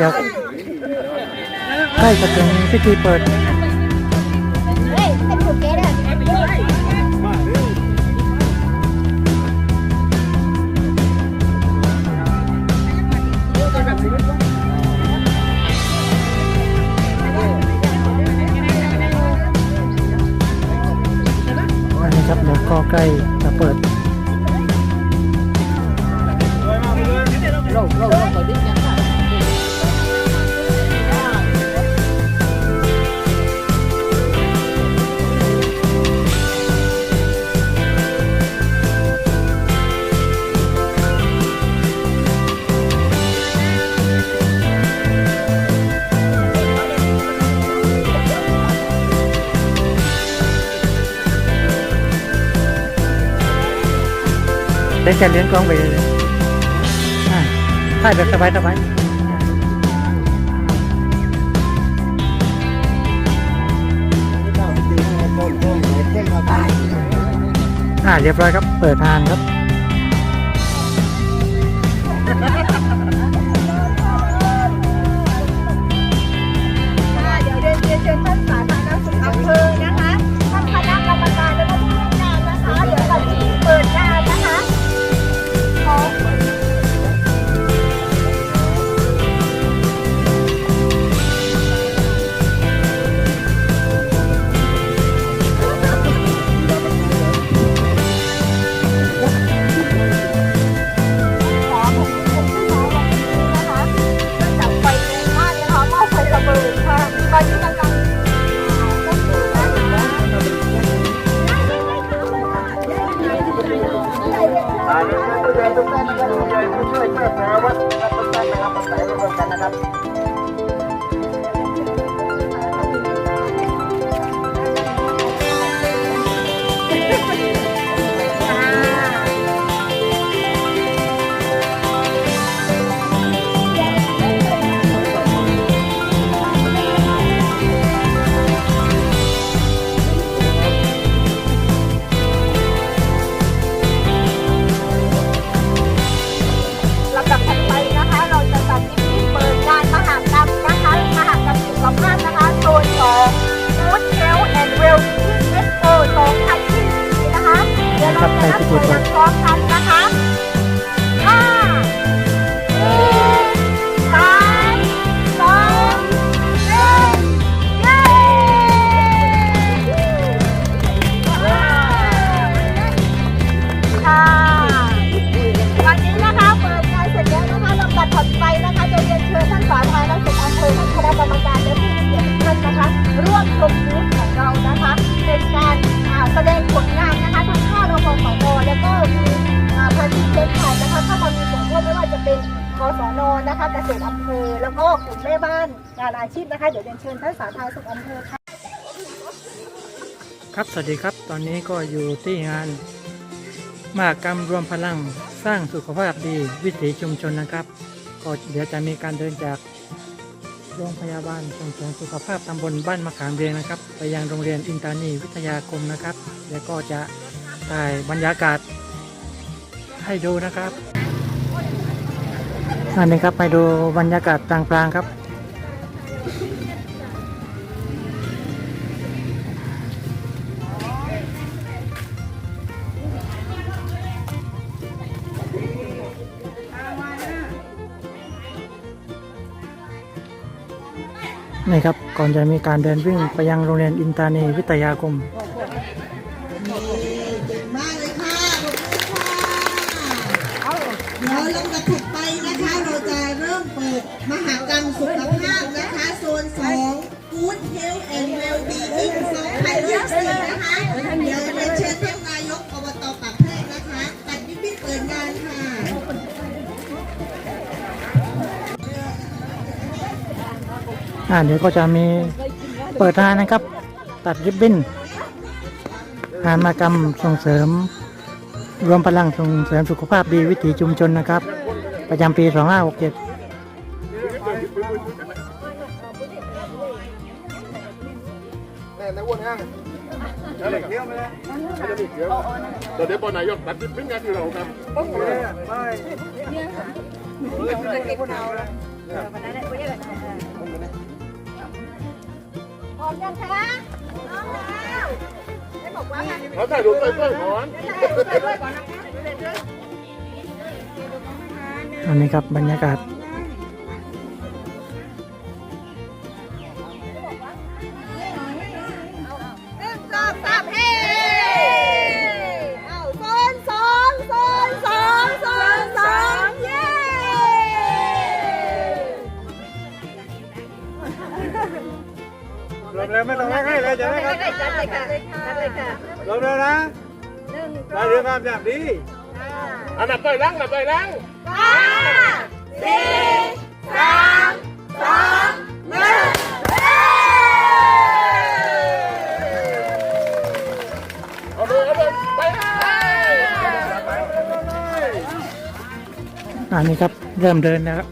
เดี๋ยวใกล้จะถึงพิธีเปิดเฮ้ยเป็นถูกเกตอะครับเดี๋ยวก็ใกล้จะเปิด ดี๋ยวจะเลี้ยงกล้องไปเลยอ่าถ่ายแบบสบายสบายอ่าเรียบร้อยครับ เปิดทางครับ ครับ สวัสดีครับ ตอนนี้ก็อยู่ที่งานมากรรมรวมพลังสร้างสุขภาพดีวิถีชุมชนนะครับ ก็เดี๋ยวจะมีการเดินจากโรงพยาบาลส่งเสริมสุขภาพตำบลบ้านมะขามเรียงนะครับ ไปยังโรงเรียนอินตานีวิทยาคมนะครับ แล้วก็จะถ่ายบรรยากาศให้ดูนะครับอันนี้ครับไปดูบรรยากาศต่างๆครับ นี่ครับ ก่อนจะมีการเดินวิ่งไปยังโรงเรียนอินตานีวิทยาคมมากเลยค่ะขอบคุณค่ะเดี๋ยวลำดับถัดไปนะคะ เราจะเริ่มเปิดมหากรรมสุขภาพนะคะ โซน 2 Good Health and Wellbeing 2024นะคะ อ่าเดี๋ยวก็จะมีเปิดทานนะครับ ตัดริบบิ้นงานมากรรมส่งเสริม รวมพลังส่งเสริมสุขภาพดีวิถีชุมชนนะครับ ประจำปี 2567แน่ในอ้วนห้างแล้วเด็กเที่ยวไหมนะไม่ได้เที่ยวเดี๋ยวเดี๋ยวปนายกตัดทิพย์เป็นงานที่เราทำป้องเลยไม่อ มยังคะพร้อมแล้วได้บอกว่าไงเขาถ่ายรูปไปเพื่อนก่อนได้ด้วยก่อนนะคะอันนี้ครับบรรยากาศ รวมแล้วไม่ต้องให้เลยจะไหมครับจัดเลยค่ะจัดเลยค่ะรวมแล้วนะหนึ่งสได้องเรื่องความอย่างดีอันดับไปล้างอันดับไปล้างห้าสี่สามสองหนึ่งเอาเลยเอาเลยไปเลยอันนี้ครับเริ่มเดินนะครับ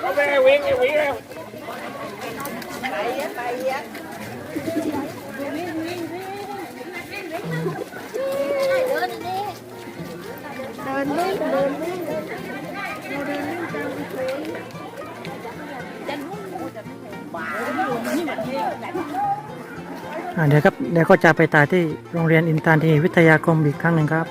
เอาไปวิ่งวิ่งแล้วอ่า เดี๋ยวครับเดี๋ยวก็จะไปตาที่โรงเรียนอินทานีวิทยาคมอีกครั้งหนึ่งครับ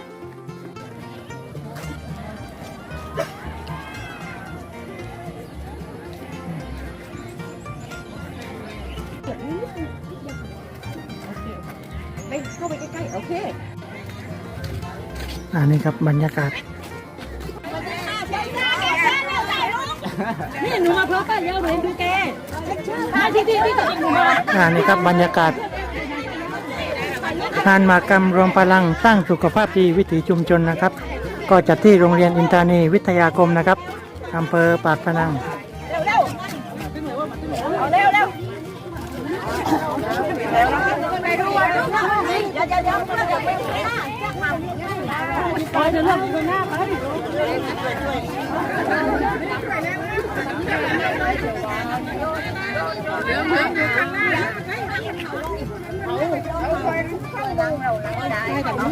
ไปเข้าไปใกล้ๆโอเคอันนี้ครับบรรยากาศนี่หนูมาพบป้าเยอะเลยดูแกมาที่ที่ที่ตัวเองหนูมาอันนี้ครับบรรยากาศ งานมากรรมรวมพลังสร้างสุขภาพดีวิถีชุมชนนะครับ ก็จัดที่โรงเรียนอินทานีวิทยาคมนะครับอำเภอปากพนังเอาเร็ว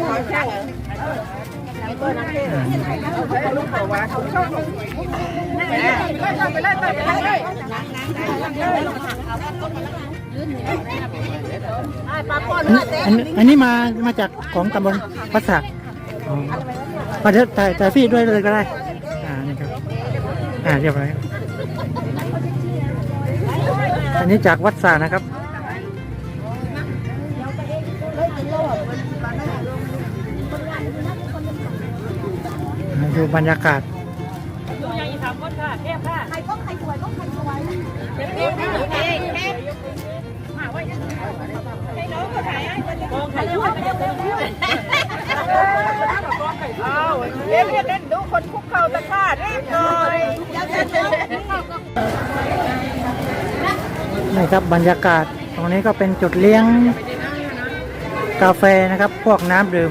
องไปหน้าไปอันนี้อันนี้มามาจากของตำบลพัสสะอ๋อมาเดี๋ยวถ่ายถ่ายพี่ด้วยเลยก็ได้ อ่านี่ครับ อ่าเรียบร้อยครับอันนี้จากวัดสานะครับ ดูบรรยากาศใครก็ใครสวยก็ใครสวยเอ๊ะเล่นดูคนคุกเข่าตะกร้าเรียบร้อยนี่ครับบรรยากาศตรงนี้ก็เป็นจุดเลี้ยงกาแฟนะครับ พวกน้ำดื่ม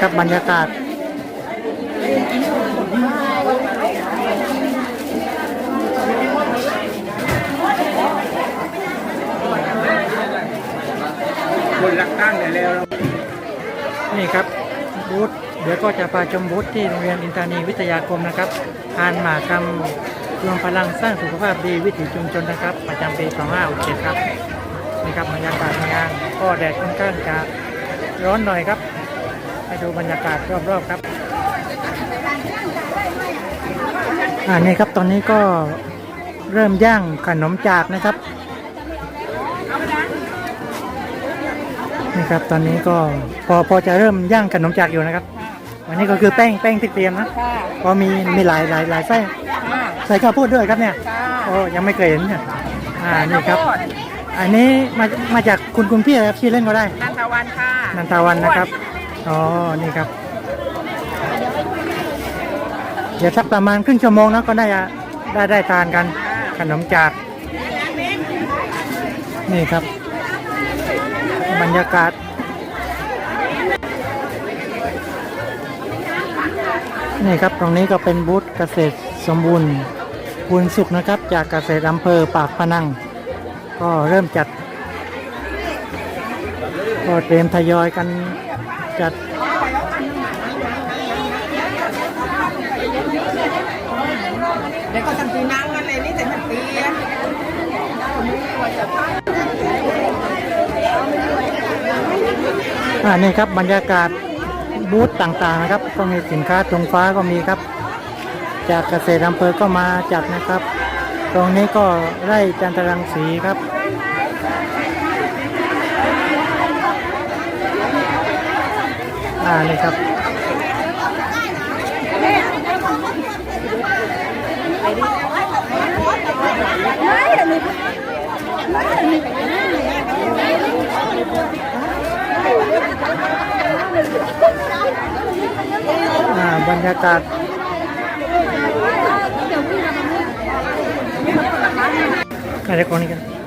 ครับบรรยากาศ คนรักตั้งเลยแล้วนี่ครับบูธเดี๋ยวก็จะพาชมบูธที่โรงเรียนอินทานีวิทยาคมนะครับงานมหากรรมรวมพลังสร้างสุขภาพดีวิถีชุมชนนะครับ ประจำปี2567ครับนี่ครับบรรยากาศในงานก็แดดค่อนข้างจะร้อนหน่อยครับ ไปดูบรรยากาศรอบๆครับอ่านี่ครับตอนนี้ก็เริ่มย่างขนมจากนะครับนี่ครับตอนนี้ก็พอพอจะเริ่มย่างขนมจากอยู่นะครับรอันนี้ก็คือแป้งแป้งที่เตรียมนะค่ะก็มีมีหลายหลายหลายไส้ค่ะใส่ข้าวโพดด้วยครับเนี่ยค่ะโอ้ยังไม่เคยเห็นเนี่ยอ่านี่ครับ อันนี้มามาจากคุณคุณพี่อะไรครับชื่อเล่นก็ได้นันทวันค่ะนันทวันนะครับ อ๋อ นี่ครับ เดี๋ยวสักประมาณครึ่งชั่วโมงนะก็ได้อะได้ได้ทานกัน ขนมจาก นี่ครับ บรรยากาศ นี่ครับตรงนี้ก็เป็นบูธเกษตรสมบูรณ์พูนสุขนะครับ จากเกษตรอำเภอปากพนัง ก็เริ่มจัดก็เตรียมทยอยกัน จัดเดี๋ยวก็ทำปีนังกันเลยนี่แต่มันปีอ่านี่ครับบรรยากาศบูธต่างๆนะครับ ก็มีสินค้าธงฟ้าก็มีครับ จากเกษตรอำเภอก็มาจัดนะครับ ตรงนี้ก็ไร่จันทรังสีครับานี่ครับอ่าบรรยากาศอะไรคนนี้กัน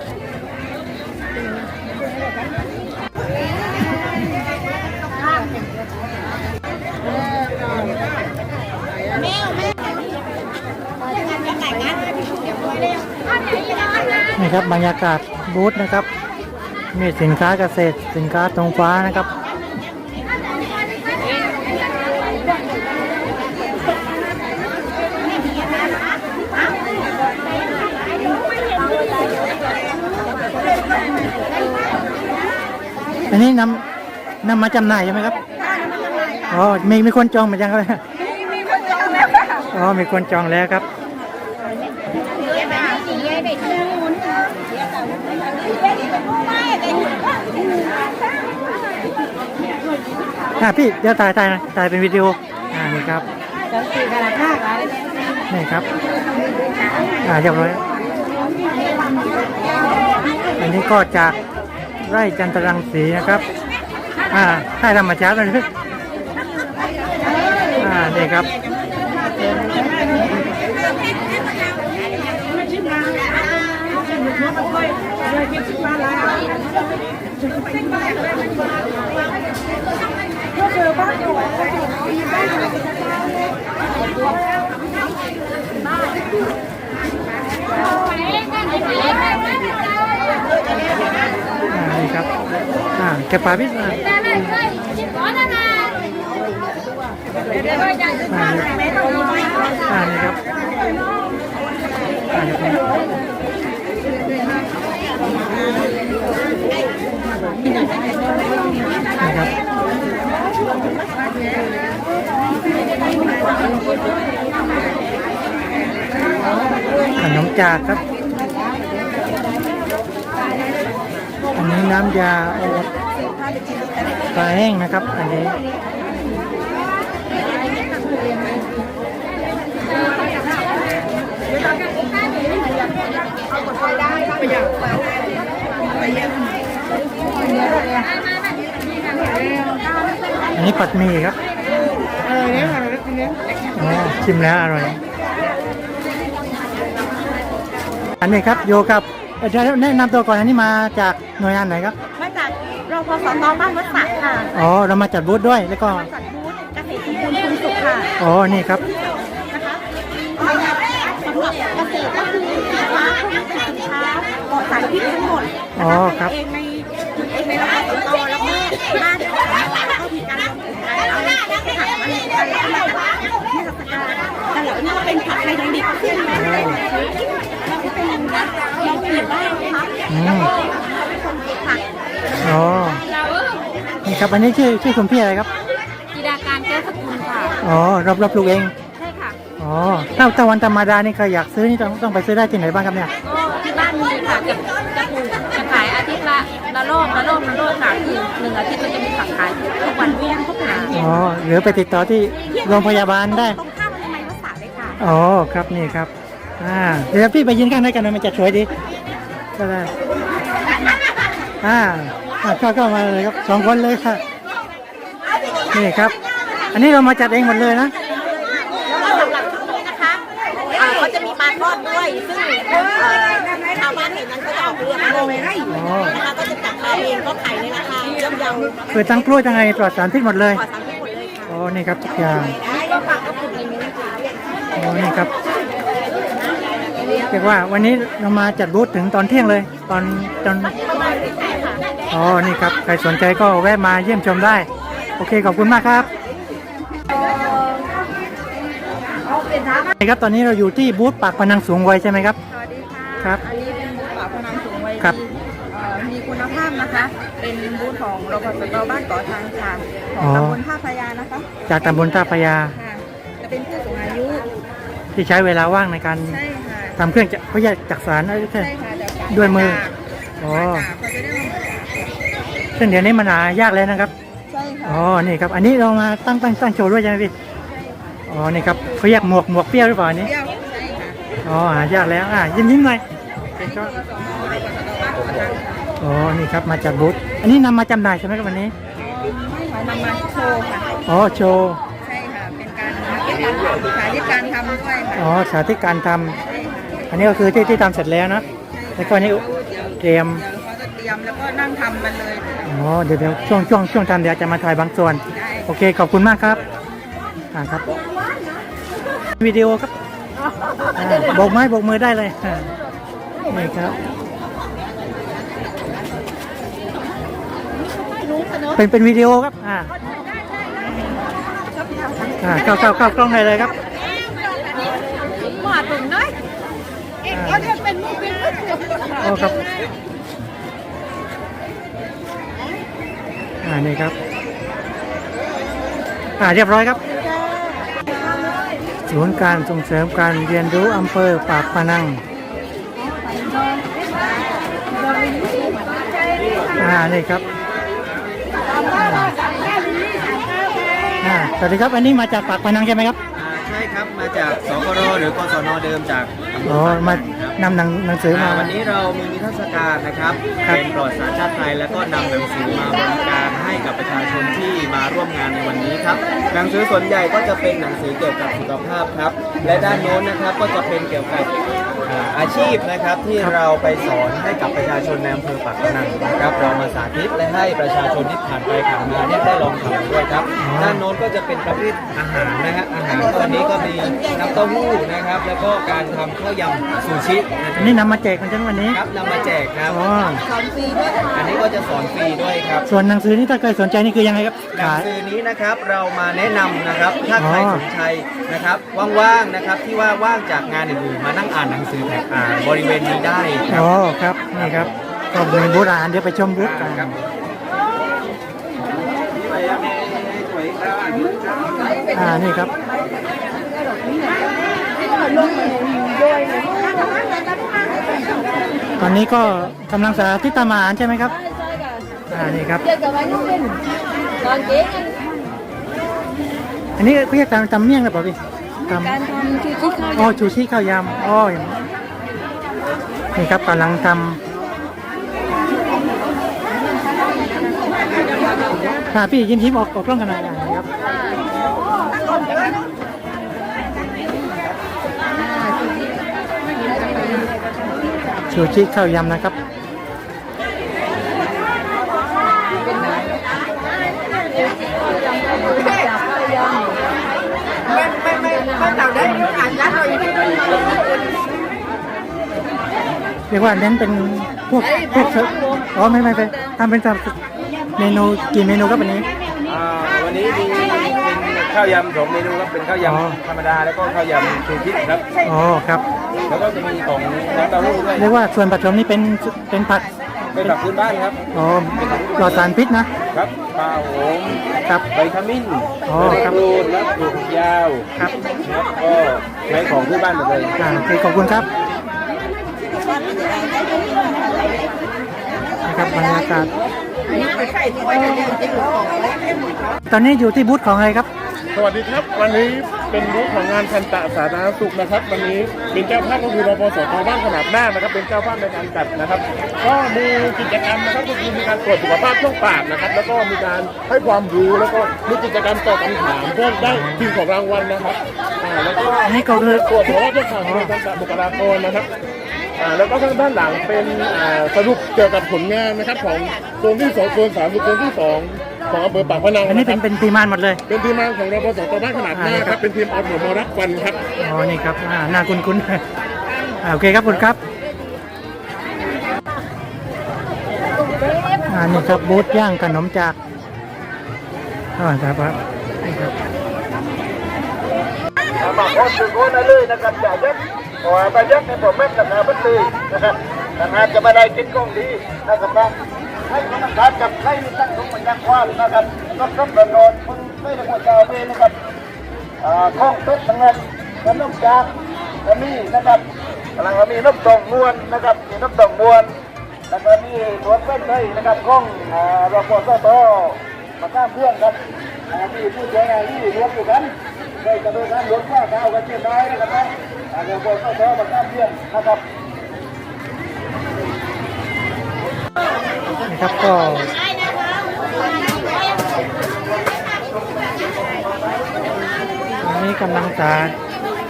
นี่ครับบรรยากาศบูธนะครับ มีสินค้าเกษตรสินค้าตรงฟ้านะครับอันนี้นำนำมาจำหน่ายใช่ไหมครับอ๋อมีมีคนจองเหมือนกันครับมีคนจองแล้วค่ะอ๋อมีคนจองแล้วครับ อะพี่เดี๋ยวถ่ายถ่ายนะถ่ายเป็นวิดีโออ่านี่ครับจะสีกระดาษมากอะไรนี่ครับอ่าเรียบร้อยอันนี้ก็จากไร่จันทรังสีนะครับ อ่าให้ธรรมชาติเลยอ่านี่ครับอ่า นี่ครับ อ่าเก็บปลาพิษอ่าอ่านี่อ่านี่ครับอ่าเดี๋ยว ผมนี่ครับขนมจากครับ อันนี้น้ำยาปลาแห้งนะครับ อันนี้ นนี้ปัดหมี่ครับเออเนี่ยค่ะเนี่ยอ๋อชิมแล้วอร่อย อันนี้ครับโยกับเอ่อเดี๋ยวแนะนำตัวก่อนอันนี้มาจากหน่วยงานไหนครับ มาจากรพสตบ้านวัดสระค่ะอ๋อเรามาจัดบูธด้วยแล้วก็จัดบูธเกษตรสมบูรณ์คุณสุขค่ะอ๋อนี่ครับสำหรับเกษตรก็คือสินค้าพวกนี้เป็นสินค้าปลอดสารพิษทั้งหมดอ๋อครับเองในเองในระบบสตแล้วก็บ้าน แต่เหล่านี้ก็เป็นผักไทยทั้งดิบขึ้นมาเราเป็นเราปลูกบ้านนะคะอืมเป็นคนปลูกผักอ๋อนี่ครับอันนี้ชื่อชื่อคุณพี่อะไรครับจิดาการแก้วสกุลค่ะอ๋อรับรับปลูกเองใช่ค่ะอ๋อถ้าถ้าวันธรรมดานี่ใครอยากซื้อนี่ต้องต้องไปซื้อได้ที่ไหนบ้างครับเนี่ยก็ที่บ้านมีค่ะจะจะป ลูกจะขายอาทิตย์ละละโลลอกละลอกละลอกค่ะคือหนึ่งอาทิตย์เราจะมีผักขายทุกวันเวียนทุกหาอ๋อหรือไปติดต่อที่โรงพยาบาลได้ ตรงข้ามทำไมวัดสาเลยค่ะอ๋อครับนี่ครับอ่าเดี๋ยวพี่ไปยืนข้างด้วยกันนะมันจะสวยดีก็ได้อ่าอ่าก็ก็มาเลยครับสองคนเลยค่ะนี่ครับ อันนี้เรามาจัดเองหมดเลยนะแล้วก็สำหรับช่วงนี้นะคะอ่าเขาจะมีปลาทอดด้วย ซึ่งเอ่อชาวบ้านแถวนั้นก็จะออกเรือมาเลยอ๋อ นะคะก็จะจับปลาเองก็ขายในราคาย่อมเยาคือทั้งกล้วยทั้งไงปลอดสารพิษหมดเลยขอสามที่หมดเลยค่ะอ๋อนี่ครับทุกอย่างก็ฝากก็ขุดในนี้นะคะอ๋อนี่ครับเรียกว่าวันนี้เรามาจัดบูธถึงตอนเที่ยงเลย ตอนตอนอ๋อนี่ครับใครสนใจก็แวะมาเยี่ยมชมได้ โอเคขอบคุณมากครับนี่ครับตอนนี้เราอยู่ที่บูธปากพนังสูงวัยใช่ไหมครับสวัสดีค่ะครับอันนี้เป็นบูธปากพนังสูงวัยครับ ที่เอ่อมีคุณภาพนะคะ เป็นบูธของรพสตบ้านเก่อทางค่ะขอ๋องอตำบลท่าพระยานะคะจากตำบลท่าพระยา ค่ะจะเป็นผู้สูงอายุที่ใช้เวลาว่างในการใช่ค่ะทำเครื่องจะเขาแยกจักสารอะไรใช่ใช่ค่ะจากการด้วยมือจากอ๋อ จากเขาจะได้มาบริจาคซึ่งเดี๋ยวนี้มันหายากแล้วนะครับ ใช่ค่ะอ๋อ นี่ครับ อันนี้เรามาตั้งตั้งตั้งโชว์ด้วยใช่ไหมพี่ อ๋อ นี่ครับเขาแยกหมวกหมวกเปรี้ยวหรือเปล่าอันนี้ เปรี้ยวใช่ค่ะอ๋อ หายากแล้ว อะยิ้มยิ้มหน่อยโอเคก็รสมรพสตบ้านเก่อทางค่ะ อ๋อ นี่ครับมาจากบูธอันนี้นำมาจำหน่ายใช่ไหมครับวันนี้ไม่ค่ะนำมาโชว์ค่ะ อ๋อ โชว์ ใช่ค่ะ เป็นการเก็บการสาธิตการทำด้วยค่ะอ๋อ สาธิตการทำใช่ค่ะอันนี้ก็คือที่ที่ทำเสร็จแล้วนะ แล้วก็อันนี้เดี๋ยวเตรียม เดี๋ยวเขาจะเตรียมแล้วก็นั่งทำมันเลย อ๋อ เดี๋ยวเดี๋ยวช่วงช่วงช่วงทำเดี๋ยวจะมาถ่ายบางส่วน ได้ โอเค ขอบคุณมากครับ อ่าครับ วิดีโอครับอ่าโบกไม้โบกมือได้เลยอ่านี่ครับ เป็นเป็นวิดีโอครับอ่าอ่าเข้าเข้าเข้ากล้องได้เลยครับหมาตุ่มน้อยอ่าเขาจะเป็นมุกเป็นมุกโอ้ครับอ่านี่ครับอ่าเรียบร้อยครับศูนย์การส่งเสริมการเรียนรู้อำเภอปากพนังอ่านี่ครับ อ่าสวัสดีครับ อันนี้มาจากปากพนังใช่ไหมครับ อ่าใช่ครับมาจากสกรหรือกศนเดิมจากอำเภอ๋ออปากมาครับ นำหนังหนังสือมาอ่าวันนี้เรามีนิทรรศการนะครับครับเป็นปลอดสารชาติไทยแล้วก็นำหนังสือมาบริการให้กับประชาชนที่มาร่วมงานในวันนี้ครับหนังสือส่วนใหญ่ก็จะเป็นหนังสือเกี่ยวกับสุขภาพครับ และด้านโน้นนะครับก็จะเป็นเกี่ยวกับ อ่าอาชีพนะครับที่เราไปสอนให้กับประชาชนในอำเภอปากพนังนะครับเรามาสาธิตและให้ประชาชนที่ผ่านไปผ่านมาเนี่ยได้ลองทำด้วยครับอ๋อด้านโน้นก็จะเป็นประเภทอาหารนะฮะอาหารตอนนี้ก็มีน้ำเต้าหู้นะครับ แล้วก็การทำข้าวยำซูชินะคอัรันบนี้นำมาแจกกันจังวันนี้ครับนำมาแจกครับอ๋ออันนี้ก็จะสอนฟรีด้วยครับส่วนหนังสือนี่ถ้าใครสนใจนี่คือยังไงครับหนังขายสือนี้นะครับเรามาแนะนำนะครับถ้าใครอ๋อสนใจนะครับว่างๆนะครับที่ว่าว่างจากงานอื่นๆมานั่งอ่านหนังสือแถบอ่านบริเวณนี้ได้ครับ อ๋อครับนี่ครับก็มีบูธอาหารเดี๋ยวไปชมบูธกันครับ อ่านี่ครับ ตอนนี้ก็กำลังสาธิตทำอาหารใช่ไหมครับ อ่านี่ครับเดี๋ยวกับวันนี้เป็นตอนเจ๊กันอันนี้เขาเรียกตำตำเมี่ยงหรือเปล่าพี่ตำการทำชูชีข้าวอ๋อชูชีข้าวยำอ๋ออย่าง นี่ครับกำลังทำค่ะพี่ยินทิมออกออกกล้องขนาดใหญ่ครับชูชิข้าวยำนะครับไม่ไม่ไม่ไม่ต่างได้อาหารร้านเราอยู่ที่นี่ เรียกว่าเน้นเป็นพวกพวกเถอะอ๋อไม่ไม่เป็นทำเป็นแบบเมนูกี่เมนูครับวันนี้อ่าวันนี้มีเป็นข้าวยำสองเมนูครับเป็นข้าวยอ๋อำธรรมดาแล้วก็ข้าวยำชูชีครับอ๋อครับ แล้วก็จะมีของน้ำเต้าหู้ด้วยเรียกว่าส่วนผสมนี่เป็นเป็นผักเป็นผักพื้นบ้านครับอ๋อปลอดสารพิษนะครับปลาโหงครับใบขมิ้นอ๋อใบครับกรูดและปลูกยาวครับครับก็ใช้ของพื้นบ้านหมดเลยอ่าโอเคขอบคุณครับอ่ นะครับบรรยากาศตอนนี้อยู่ที่บูธของอะไรครับ สวัสดีครับ วันนี้เป็นบูธของงานทันตะสาธารณสุขนะครับ วันนี้เป็นเจ้าภาพก็คือรพสตบ้านขนาดหน้านะครับ เป็นเจ้าภาพในการจัดนะครับ ก็มีกิจกรรมนะครับก็คือมีการตรวจสุขภาพช่องปากนะครับ แล้วก็มีการให้ความรู้แล้วก็มีกิจกรรมตอบคำถามเพื่อได้ทีมของรางวัลนะครับอ่าแล้วก็อันนี้ก็คือตรวจสุขภาพช่องปากของทันตะบุคลากรนะครับ อ่าแล้วก็ทางด้านหลังเป็นอ่าสรุปเกี่ยวกับผลงานนะครับของโซนที่สองโซนสามหรือโซนที่สองของอำเภอปากพนังอันนี้นะคเป็รันบเป็นทีมงานหมดเลย เป็นทีมงานของรพสตบ้านขนาดหน้าครับเป็นทีมอสมรักฟันครับ อ๋อ นี่ครับอ่าหน้าคุ้นๆอ่าโอเคครับคุณครับอ่านี่ครับบูธย่างขนมจากอ่าครับครับนี่ครับ มาพบถึงคนนั้นเลยนะครับจ่ายักษ์ ขอตายักษ์ในผมแม่ราคาบันเลยนะครับต่อาจจะม่ได้กินกล้องดีนะครับให้กรรมการกับให้ตั้งสมยักษ์ว่านะครับก็ต้องระดนคุณไม่ได้ควรจะเอาไปนะครับอ่าข้องเป็ดทั้งนั้นขนมจากก็มีนะครับกำลังมีนกตองมวนนะครับมีนกตองมวนแล้วก็มีตัวเส้นไทยนะครับข้องอ่ารพสตมาข้ามเพื่อนครับอ่ามีผู้เสียหายที่รวมอยู่กัน ได้กระโดดน้ำล้นว่าข้าวกันเช่นไรนะครับนะอาจจะบอกข้าวท้อมาข้ามเพียงนนะครับนะครับก็นนี้กำลังสา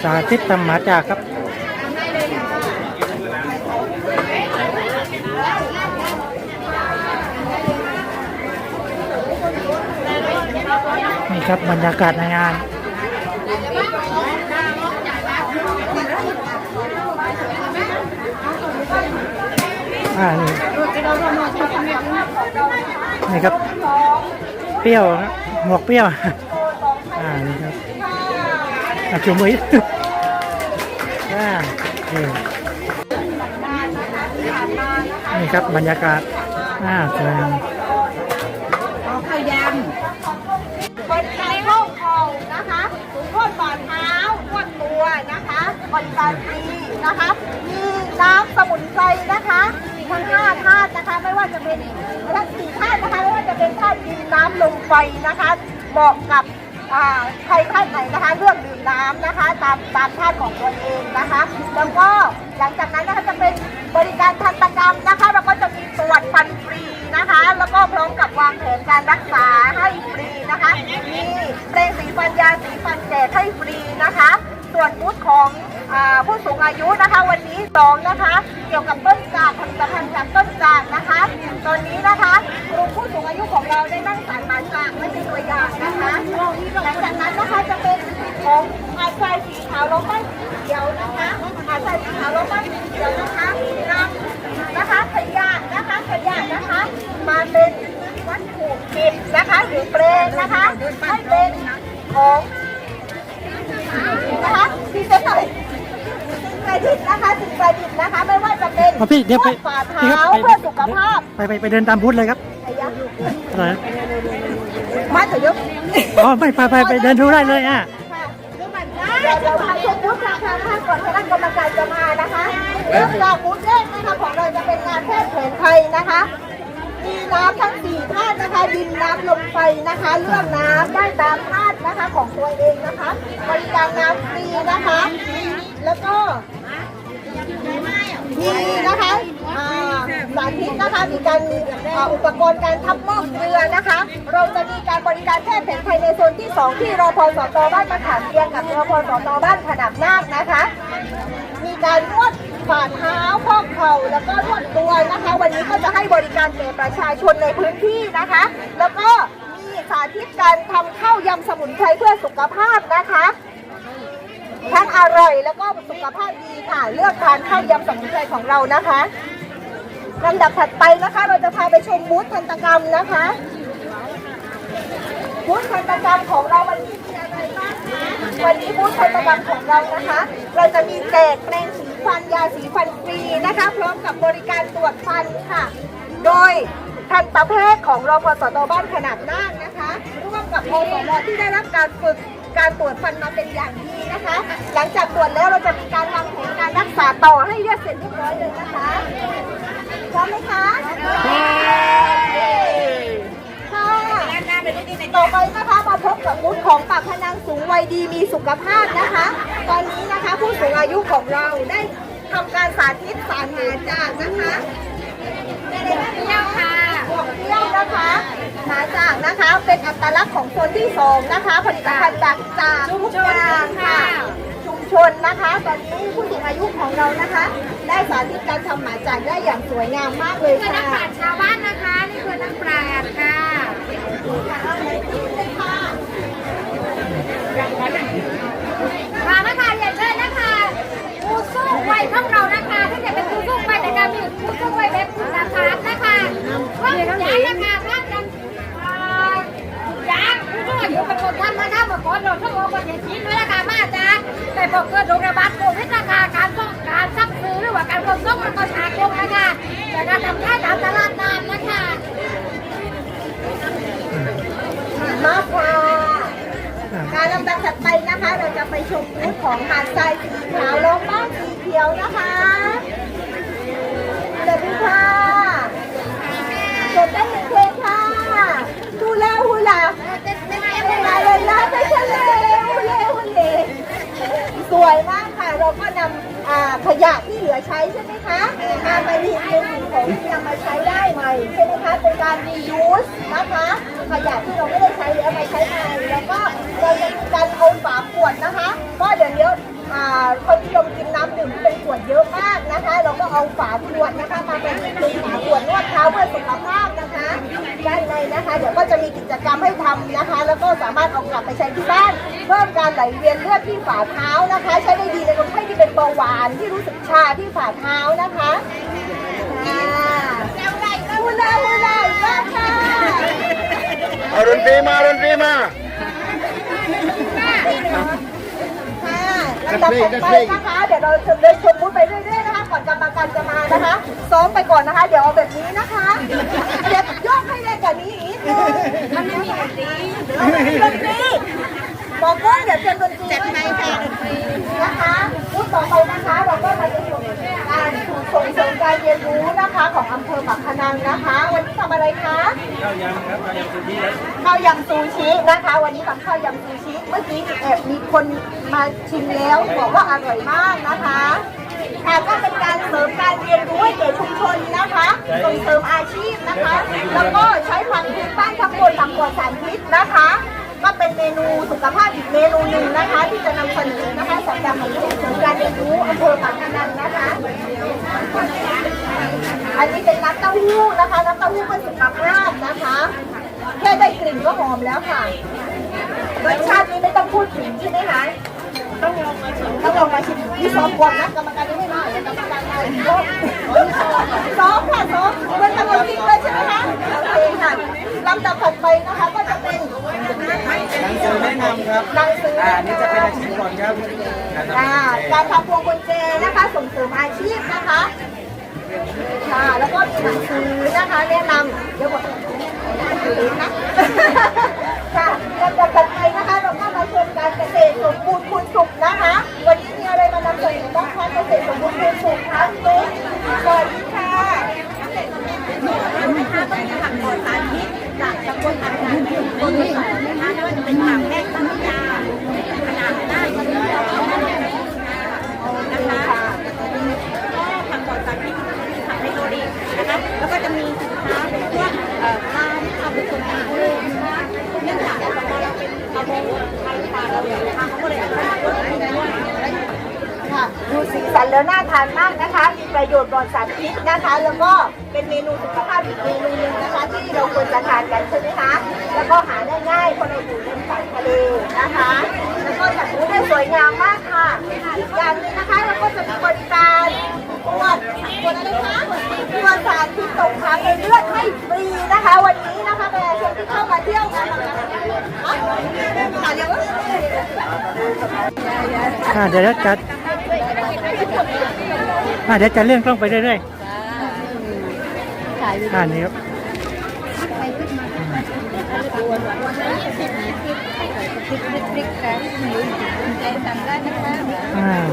สาธิตทำหมาจากครับนี่ครับบรรยากาศในงาน อ่านี่นี่ครับ เปรี้ยวครับหมวกเปรี้ยว อ่านี่ครับอะจุ่มมืออ่านี่นี่ครับบรรยากาศอ่าสวยงามคนใจห้องคองนะคะนวดฝ่าเท้านวดตัวนะคะบริการดีนะคะ มีน้ำสมุ ว่าจะเป็นทั้งสี่ธาตุนะคะไม่ว่าจะเป็นธาตุดินน้ำลมไฟนะคะเหมาะกับใครธาตุไหนนะคะเลือกดื่มน้ำนะคะ ตามตามธาตุของตัวเองนะคะ แล้วก็หลังจากนั้นนะคะจะเป็นบริการทันตกรรมนะคะแล้วก็จะมีตรวจฟันฟรีนะคะ แล้วก็พร้อมกับวางแผนการรักษาให้ฟรีนะคะมีเปลงสีฟันยาสีฟันแจกให้ฟรีนะคะ ส่วนบูธของ ผู้สูงอายุนะคะ วันนี้สองนะคะ เกี่ยวกับต้นจากผลิตภัณฑ์จากต้นจากนะคะ ตอนนี้นะคะกลุ่มผู้สูงอายุของเราได้นั่งสารมาจากไม่เป็นตัวอย่างนะคะหลังจากนั้นนะคะจะเป็นของอาชายสีขาวล้วก็สีเขียวนะคะอาชายสีขาวล้วก็สีเขียวนะคะนำนะคะขยะนะคะขยะนะคะ มาเป็นวัตถุดิบนะคะหรือเปลงนะคะให้เป็นของนะคะที่จะใส่สิ่งประ ดิษฐ์นะคะสิ่งประดิษฐ์นะคะ ไม่ว่าจะเป็นเอาพี่เดี๋ยวไปฝ่าพี่เท้าครับไปเพื่อสุขภาพไปไปไปเดินตามพุทธเลยครับขยะอะไรนะมาเถอะยกอ๋อไม่ไปไปไปเดินดูได้เลยอะเดี๋ยวเราทำทุกบูธนะคะถ้าก่อนคณะกรรมการจะมานะคะเริ่มจากบูธแรกนะคะของเราจะเป็นงานแพทย์แผนไทยนะคะมีน้ำทั้งสี่ธาตุนะคะดินน้ำลมไฟนะคะเลือกน้ำได้ตามธาตุนะคะของตัวเองนะคะบริการน้ำฟรีนะคะ แล้วก็ มีนะคะสาธิตนะคะมีการอุปกรณ์การทับหม้อเกลือนะคะ เราจะมีการบริการแพทย์แผนไทยในโซนที่ 2 ที่รพสตบ้านมะขามเตียงกับรพสตบ้านขนาบนาคนะคะ มีการนวดฝ่าเท้าข้อเข่าแล้วก็นวดตัวนะคะ วันนี้ก็จะให้บริการแก่ประชาชนในพื้นที่นะคะ แล้วก็มีสาธิตการทำข้าวยำสมุนไพรเพื่อสุขภาพนะคะ ทั้งอร่อยแล้วก็สุขภาพดีค่ะ เลือกทานข้าวยำสมุนไพรของเรานะคะลำดับถัดไปนะคะ เราจะพาไปชมบูธทันตกรรมนะคะบูธทันตกรรมของเราวันนี้มีอะไรบ้างคะวันนี้บูธทันตกรรมของเรานะคะ เราจะมีแจกแปรงสีฟันยาสีฟันฟรีนะคะ พร้อมกับบริการตรวจฟันค่ะ โดยทันตแพทย์ของรพสตบ้านขนาดนาคนะคะร่วมกับพสมที่ได้รับการฝึก การตรวจฟันมาเป็นอย่างดีนะคะ หลังจากตรวจแล้วเราจะมีการวางแผนการรักษาต่อให้เรียบเสร็จเรียบร้อยเลยนะคะพร้อมไหมคะค่ะต่อไปนะคะมาพบกับบูธของปากพนังสูงวัยดีมีสุขภาพนะคะ ตอนนี้นะคะผู้สูงอายุของเราได้ทำการสาธิตสารหาจากนะคะเที่ยวค่ะเที่ยวนะคะหาจากนะคะ เป็นอัตลักษณ์ของคนที่สองนะคะ ผลิตภัณฑ์จากจากทุกอย่างค่ะชุมชนนะคะ ตอนนี้ผู้สูงอายุของเรานะคะ ได้สาธิตการทำหมาจากได้อย่างสวยงามมากเลยค่ะนักปราชญ์ชาวบ้านนะคะนี่คือนักปราชญ์ค่ะมานะคะอย่าเชิญนะคะผู้สู้วัยของเรานะคะที่จะเป็นผู้สู้วัยในการมีผู้สู้วัยแบบคุณภาพนะคะว่าอย่างนะคะท่านยังจ้างผู้สู้อายุเป็นคนทำนะคะเมื่อก่อนเราต้องเอาคนอย่างชิ้นด้วยนะคะมาจ้าแต่พอเกิดโรคระบาดโควิดนะคะการส่งการซักซื้อหรือว่าการขนส่งมันก็ช้าลงนะคะแต่การทำค่าตามตลาดนานนะคะมากค่ะการลำดับถัดไปนะคะ เราจะไปชมบูธของหาดทรายสีขาวลงบ้านสีเขียวนะคะ มากค่ะ เราก็นำขยะที่เหลือใช้ใช่ไหมคะมาผลิตเป็นสิ่งของที่นำมาใช้ได้ใหม่ใช่ไหมคะเป็นการ reuse นะคะ ขยะที่เราไม่ได้ใช้แล้วมาใช้ใหม่แล้วก็เราจะมีการเอาฝาขวดนะคะก็เดี๋ยวนี้คนนิยมกินน้ำดื่มเป็นขวดเยอะมากนะคะ เราก็เอาฝาขวดนะคะมาเป็นเป็นฝาขวดนวดเท้าเพื่อสุขภาพนะ ด้านในนะคะ เดี๋ยวก็จะมีกิจกรรมให้ทำนะคะ แล้วก็สามารถเอากลับไปใช้ที่บ้าน เพิ่มการไหลเวียนเลือดที่ฝ่าเท้านะคะ ใช้ได้ดีในคนไข้ที่เป็นเบาหวานที่รู้สึกชาที่ฝ่าเท้านะคะอ่าฮูลาฮูลาอีกรอบค่ะเอาดนตรีมาดนตรีมาค่ะลำดับต่อไปนะคะ เดี๋ยวเราจะเดินชมบูธไปเรื่อยๆนะคะ ก่อนกรรมการจะมานะคะ ซ้อมไปก่อนนะคะ เดี๋ยวเอาแบบนี้นะคะเดี๋ยวโยกให้ได้กว่านี้อีกนิดนึงมันไม่มีดนตรีดนตรีบอกว่าเดี๋ยวเตรียมดนตรีจัดไปค่ะดนตรีนะคะบูธต่อไปนะคะเราก็มาจะชมการส่งเสริมการเรียนรู้นะคะของอำเภอปากพนังนะคะ วันนี้ทำอะไรคะข้าวยำครับข้าวยำซูชิครับข้าวยำซูชินะคะ วันนี้ทำข้าวยำซูชิ เมื่อกี้มีแอบมีคนมาชิมแล้วบอกว่าอร่อยมากนะคะ ค่ะก็เป็นการเสริมการเรียนรู้ให้แก่ชุมชนนะคะส่งเสริมอาชีพนะคะ แล้วก็ใช้ผักพื้นบ้านทั้งหมดต่ำกว่าสารพิษนะคะ ก็เป็นเมนูสุขภาพอีกเมนูหนึ่งนะคะ ที่จะนำเสนอนะคะสำหรับส่งเสริมการเรียนรู้อำเภอปากพนังนะคะอันนี้เป็นน้ำเต้าหู้นะคะน้ำเต้าหู้เพื่อสุขภาพนะคะแค่ได้กลิ่นก็หอมแล้วค่ะรสชาตินี้ไม่ต้องพูดถึงใช่ไหมคะ ต้องลองมาชิมต้องลองมาชิมที่ซ้อมก่อนนะกรรมการยังไม่มาเลยกรรมการมาอีกรอบซ้อมค่ะซ้อมเป็นตำรวจจริงเลยใช่ไหมคะโอเคค่ะลำดับถัดไปนะคะก็จะเป็นหนังสือแนะนำครับหนังสืออ่านี่จะเป็นอาชีพก่อนครับการทำอ่าการทำพวงกุญแจนะคะส่งเสริมอาชีพนะคะค่ะแล้วก็มีหนังสือนะคะแนะนำเดี๋ยวบอกนะค่ะลำดับถัด ษตรสมบูรณ์คุณสุขนะคะ วันนี้มีอะไรมานำเสนอบ้างคะเกษตรสมบูรณ์คุณสุขคะพี่เล็กสวัสดีค่ะนะคะก็มีผักปลอดสารพิษจากตำบลต่างๆในชุมชนนะคะไม่ว่าจะเป็นผักแห้งตั้งยาขนาดได้ก็มีนะคะก็ผักปลอดสารพิษมีผักไฮโดรลิกนะคะแล้วก็จะมีสินค้าเป็นพวกเอ่อปลาที่ทำเป็นคนต่างเลยนะคะเนื่องจากเราเป็นประมงทางปลาเราเนี่ยนะคะเขาก็เลยเอามาลดให้ด้วย ค่ะดูสีสัน แล้วน่าทานมากนะคะ มีประโยชน์ปลอดสารพิษนะคะ แล้วก็เป็นเมนูสุขภาพอีกเมนูหนึงนะคะ ที่เราควรจะทานกันใช่ไหมคะ แล้วก็หาได้ง่ายเพราะเราอยู่ริมสายทะเลนะคะ แล้วก็จัดรูปได้สวยงามมากค่ะอีกอย่างนึงนะคะเราก็จะมีบริการตรวจตรวจอะไรคะตรวจสารพิษตกค้างในเลือดให้ฟรีนะคะ วันนี้นะคะประชาชนที่เข้ามาเที่ยวงานบางนาอะอะเดี๋ยวอ่าเดี๋ยวจัด อ่าเดี๋ยวจะเลื่อนกล้องไปเรื่อยๆอ่านี่ครับอ่า